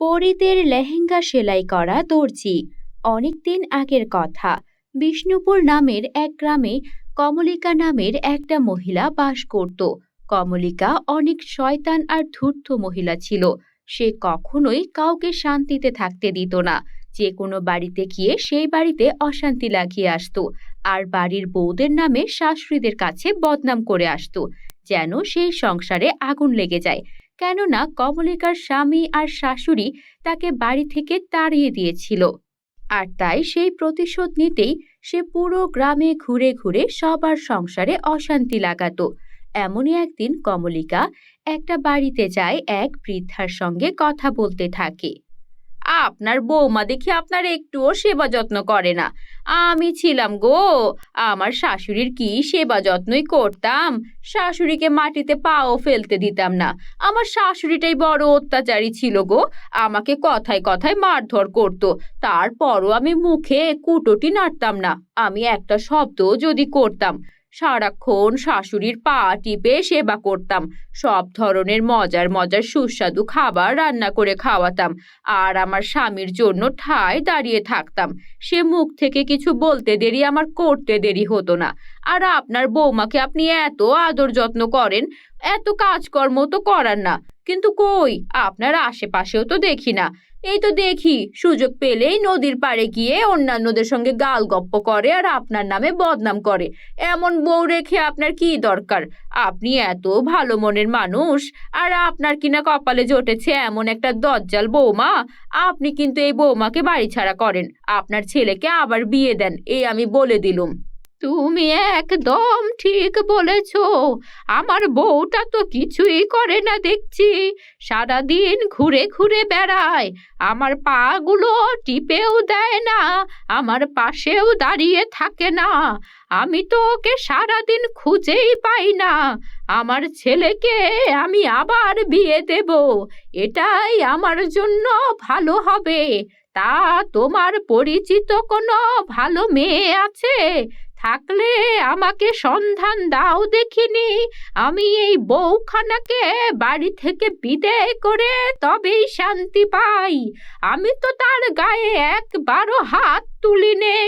পরিতের লেহেঙ্গা সেলাই করা দর্জি। অনেকদিন আগের কথা। বিষ্ণুপুর নামের এক গ্রামে কমলিকা নামের একটা মহিলা বাস করত। কমলিকা অনেক শয়তান আর ধূর্ত মহিলা ছিল। সে কখনোই কাউকে শান্তিতে থাকতে দিত না। যে কোনো বাড়িতে গিয়ে সেই বাড়িতে অশান্তি লাগিয়ে আসতো। আর বাড়ির বউদের নামে শাশুড়িদের কাছে বদনাম করে আসতো। যেন সেই সংসারে আগুন লেগে যায়। কেননা কমলিকার স্বামী আর শাশুড়ি তাকে বাড়ি থেকে তাড়িয়ে দিয়েছিল। আর তাই সেই প্রতিশোধ নিতেই সে পুরো গ্রামে ঘুরে ঘুরে সবার সংসারে অশান্তি লাগাতো। এমনই একদিন কমলিকা একটা বাড়িতে যায় এক বৃদ্ধার সঙ্গে কথা বলতে থাকে। আপনার বৌমা দেখি আপনার একটুও সেবা যত্ন করে না। আমি ছিলাম গো। আমার শাশুড়ির কি সেবা যত্নই করতাম। শাশুড়িকে মাটিতে পাও ফেলতে দিতাম না। আমার শাশুড়িটাই বড় অত্যাচারী ছিল গো। আমাকে কথায় কথায় মারধর করত। তারপরও আমি মুখে কুটোটি নাড়তাম না। আমি একটা শব্দ যদি করতাম। সারাক্ষণ শাশুড়ির পা টিপে সেবা করতাম। সব ধরনের মজার মজার সুস্বাদু খাবার রান্না করে খাওয়াতাম আর আমার স্বামীর জন্য ঠায় দাঁড়িয়ে থাকতাম। সে মুখ থেকে কিছু বলতে দেরি আমার করতে দেরি হতো না। আর আপনার বৌমাকে আপনি এত আদর যত্ন করেন, এত কাজকর্ম তো করার না। কিন্তু কই? আপনার আশেপাশেও তো দেখি না। এই তো দেখি, সুযোগ পেলেই নদীর পাড়ে গিয়ে অন্যান্যদের সঙ্গে গাল গপ্প করে আর আপনার নামে বদনাম করে। এমন বউ রেখে আপনার কি দরকার? আপনি এত ভালো মনের মানুষ, আর আপনার কিনা কপালে জটেছে এমন একটা দজ্জাল বৌমা। আপনি কিন্তু এই বৌমাকে বাড়ি ছাড়া করেন। আপনার ছেলেকে আবার বিয়ে দেন এই আমি বলে দিলুম। তুমি একদম ঠিক বলেছ। আমার বউটা তো কিছুই করে না, দেখছি। সারাদিন ঘুরে ঘুরে বেড়ায়। আমার পাগুলো টিপেও দেয় না, আমার পাশেও দাঁড়িয়ে থাকে না। আমি তো ওকে সারাদিন খুঁজেই পাই না। আমার ছেলেকে আমি আবার বিয়ে দেব। এটাই আমার জন্য ভালো হবে। তা তোমার পরিচিত কোনো ভালো মেয়ে আছে? থাকলে আমাকে সন্ধান দাও দেখিনি। আমি এই বউখানাকে বাড়ি থেকে বিদায় করে তবেই শান্তি পাই। আমি তো তার গায়ে একবারও হাত তুলিনে।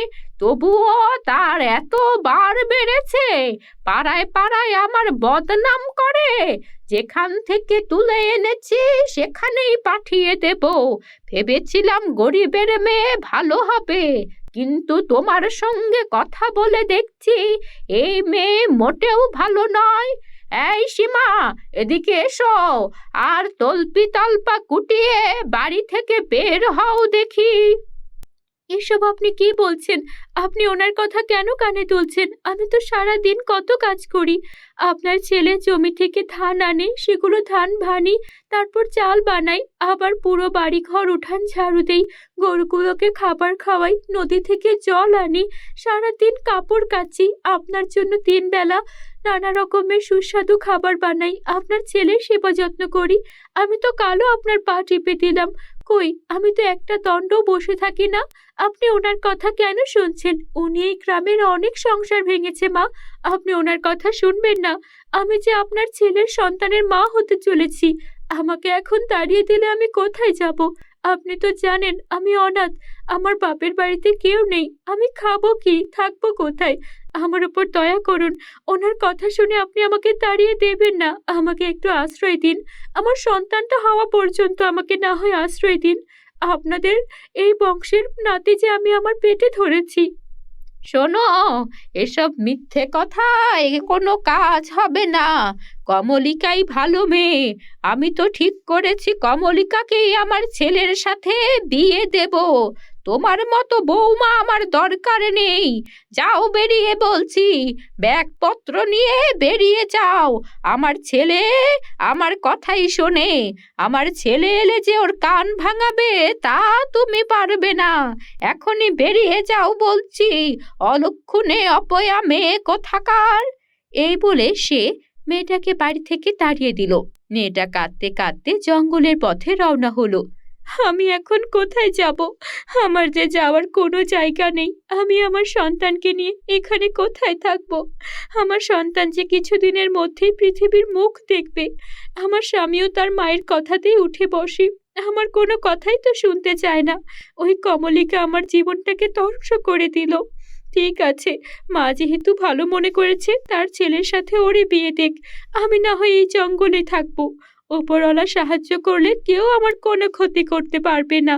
তবুও তার এত বার বেড়েছে, পাড়ায় পাড়ায় আমার বদনাম করে। যেখান থেকে তুলে এনেছি সেখানেই পাঠিয়ে দেব। ভেবেছিলাম গরিবের মেয়ে ভালো হবে। কিন্তু তোমার সঙ্গে কথা বলে দেখছি, এই মেয়ে মোটেও ভালো নয়। এই সীমা, এদিকে এসো। আর তল্পি তল্পা কুটিয়ে বাড়ি থেকে বের হও দেখি। এসব আপনি কি বলছেন? আপনি ওনার কথা কেন কানে তুলছেন? আমি তো সারা দিন কত কাজ করি। আপনার ছেলে জমি থেকে ধান আনে, সেগুলো ধান ভানি, তারপর চাল বানাই, আবার পুরো বাড়ি ঘর উঠান ঝাড়ু দেই, গরুগুলোকে খাবার খাওয়াই, নদী থেকে জল আনি, সারাদিন কাপড় কাচি, আপনার জন্য তিন বেলা নানা রকমের সুস্বাদু খাবার বানাই, আপনার ছেলের সেবা যত্ন করি। আমি তো কালো আপনার পা টিপে দিলাম। কই? আমি তো একটা দণ্ড বসে থাকি না। আপনি ওনার কথা কেন শুনছেন? উনি এই গ্রামের অনেক সংসার ভেঙেছে, মা। আপনি ওনার কথা শুনবেন না। আমি যে আপনার ছেলের সন্তানের মা হতে চলেছি, আমাকে এখন তাড়িয়ে দিলে আমি কোথায় যাব? আপনি তো জানেন, আমি অনাথ। আমার বাপের বাড়িতে কেউ নেই। আমি খাব কি? থাকব কোথায়? আমার উপর দয়া করুন। ওনার কথা শুনে আপনি আমাকে তাড়িয়ে দেবেন না। আমাকে একটু আশ্রয় দিন। আমার সন্তানটা হওয়া পর্যন্ত আমাকে না হয় আশ্রয় দিন। আপনাদের এই বংশের নাতি যে আমি আমার পেটে ধরেছি। শোনো, এসব মিথ্যে কথা, এ কোনো কাজ হবে না। কমলিকাই ভালো মেয়ে। আমি তো ঠিক করেছি, কমলিকাকেই আমার ছেলের সাথে বিয়ে দেব। তোমার মতো বৌমা আমার দরকার নেই। যাও বেরিয়ে বলছি। ব্যাগপত্র নিয়ে বেরিয়ে যাও। আমার ছেলে আমার কথাই শোনে। আমার ছেলে এলে যে ওর কান ভাঙাবে তা তুমি পারবে না। এখনই বেরিয়ে যাও বলছি। অলক্ষণে অপয়া মেয়ে কোথাকার? এই বলে সে মেয়েটাকে বাড়ি থেকে তাড়িয়ে দিল। মেয়েটা কাঁদতে কাঁদতে জঙ্গলের পথে রওনা হলো। আমি এখন কোথায় যাব? আমার যে যাওয়ার কোনো জায়গা নেই। আমি আমার সন্তানকে নিয়ে এখানে কোথায় থাকব? আমার সন্তান যে কিছুদিনের মধ্যেই পৃথিবীর মুখ দেখবে। আমার স্বামীও তার মায়ের কথাতেই উঠে বসে। আমার কোনো কথাই তো শুনতে চায় না। ওই কমলিকা আমার জীবনটাকে ধ্বংস করে দিল। ঠিক আছে, মা যেহেতু ভালো মনে করেছে, তার ছেলের সাথে ওরে বিয়ে দেখ। আমি না হয় এই জঙ্গলে থাকব। ওপরওয়ালা সাহায্য করলে কেউ আমার কোনো ক্ষতি করতে পারবে না।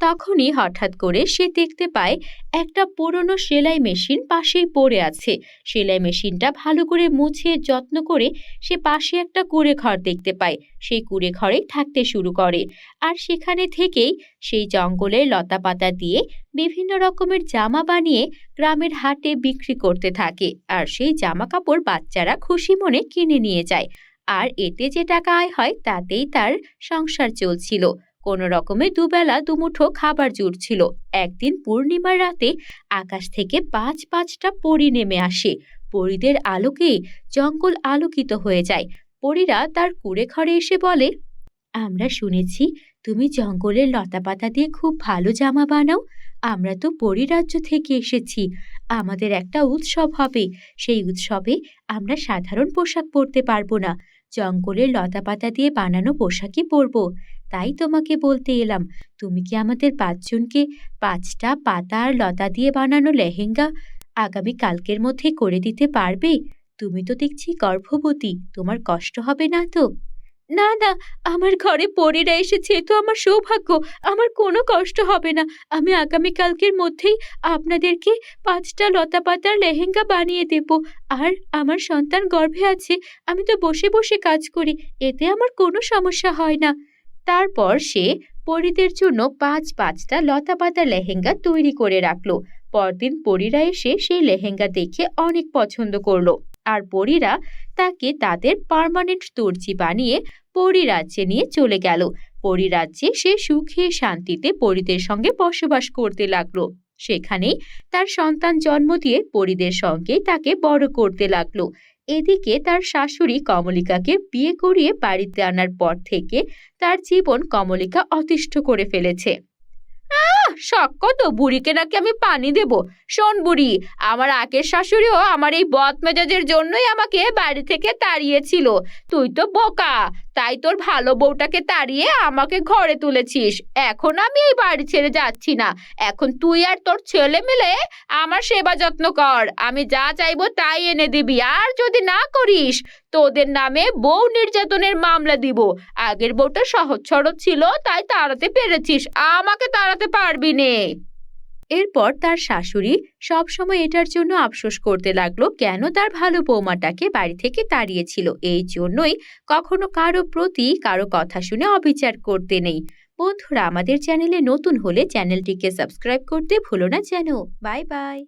তখনই হঠাৎ করে সে দেখতে পায় একটা পুরনো সেলাই মেশিন পাশেই পড়ে আছে। সেলাই মেশিনটা ভালো করে মুছে, যত্ন করে সে পাশে একটা কুড়ে ঘর দেখতে পায়। সেই কুড়ে ঘরেই থাকতে শুরু করে। আর সেখানে থেকেই সেই জঙ্গলের লতাপাতা দিয়ে বিভিন্ন রকমের জামা বানিয়ে গ্রামের হাটে বিক্রি করতে থাকে। আর সেই জামা কাপড় বাচ্চারা খুশি মনে কিনে নিয়ে যায়। আর এতে যে টাকা আয় হয়, তাতেই তার সংসার চলছিল। কোনো রকমে দুবেলা দুমুঠো খাবার জুড়ছিল একদিন পূর্ণিমার রাতে আকাশ থেকে পাঁচ পাঁচটা পরি নেমে আসে। পরিদের আলোকে জঙ্গল আলোকিত হয়ে যায়। পরীরা তার কুড়ে ঘরে এসে বলে, আমরা শুনেছি তুমি জঙ্গলের লতাপাতা দিয়ে খুব ভালো জামা বানাও। আমরা তো পরিরাজ্য থেকে এসেছি। আমাদের একটা উৎসব হবে। সেই উৎসবে আমরা সাধারণ পোশাক পরতে পারব না। জঙ্গলের লতা পাতা দিয়ে বানানো পোশাকই পরব। তাই তোমাকে বলতে এলাম, তুমি কি আমাদের পাঁচজনকে পাঁচটা পাতা আর লতা দিয়ে বানানো লেহেঙ্গা আগামী কালকের মধ্যে করে দিতে পারবে? তুমি তো দেখছি গর্ভবতী, তোমার কষ্ট হবে না তো? না না, আমার ঘরে পরীরা এসেছে তো আমার সৌভাগ্য। আমার কোনো কষ্ট হবে না। আমি আগামী কালকের মধ্যেই আপনাদেরকে পাঁচটা লতা পাতার লেহেঙ্গা বানিয়ে দেব। আর আমার সন্তান গর্ভে আছে, আমি তো বসে বসে কাজ করি, এতে আমার কোনো সমস্যা হয় না। তারপর সে পরীদের জন্য পাঁচ পাঁচটা লতা পাতা লেহেঙ্গা তৈরি করে রাখল। পরদিন পরীরা এসে সেই লেহেঙ্গা দেখে অনেক পছন্দ করল। আর পরীরা তাকে তাদের পার্মানেন্ট দর্জি বানিয়ে পরিরাজ্যে নিয়ে চলে গেল। পরিরাজ্যে সে সুখে শান্তিতে পরীদের সঙ্গে বসবাস করতে লাগল। সেখানেই তার সন্তান জন্ম দিয়ে পরীদের সঙ্গে তাকে বড় করতে লাগল। এদিকে তার শাশুড়ি কমলিকাকে বিয়ে করিয়ে বাড়িতে আনার পর থেকে তার জীবন কমলিকা অতিষ্ঠ করে ফেলেছে। শখ কত? বুড়িকে নাকি আমি পানি দেব? শোন বুড়ি, আমার আগের শাশুড়িও আমার এই বদ মেজাজের জন্যই আমাকে বাড়ি থেকে তাড়িয়েছিল। তুই তো বোকা, তাই তোর ভালো বউটাকে তাড়িয়ে আমাকে ঘরে তুলেছিস। এখন আমি এই বাড়ি ছেড়ে যাচ্ছি না। এখন তুই আর তোর ছেলে মিলে আমার সেবা যত্ন কর। আমি যা চাইব তাই এনে দিবি। আর যদি না করিস, তোদের নামে বউ নির্যাতনের মামলা দিব। আগের বউটা সহজ সরল ছিল, তাই তাড়াতে পেরেছিস। আমাকে তাড়াতে পারবি নে। এরপর তার শাশুড়ি সবসময় এটার জন্য আফসোস করতে লাগল, কেন তার ভালো বৌমাটাকে বাড়ি থেকে তাড়িয়েছিল? এই জন্যই কখনো কারও প্রতি কারও কথা শুনে অবিচার করতে নেই। বন্ধুরা, আমাদের চ্যানেলে নতুন হলে চ্যানেলটিকে সাবস্ক্রাইব করতে ভুলো না যেন। Bye bye.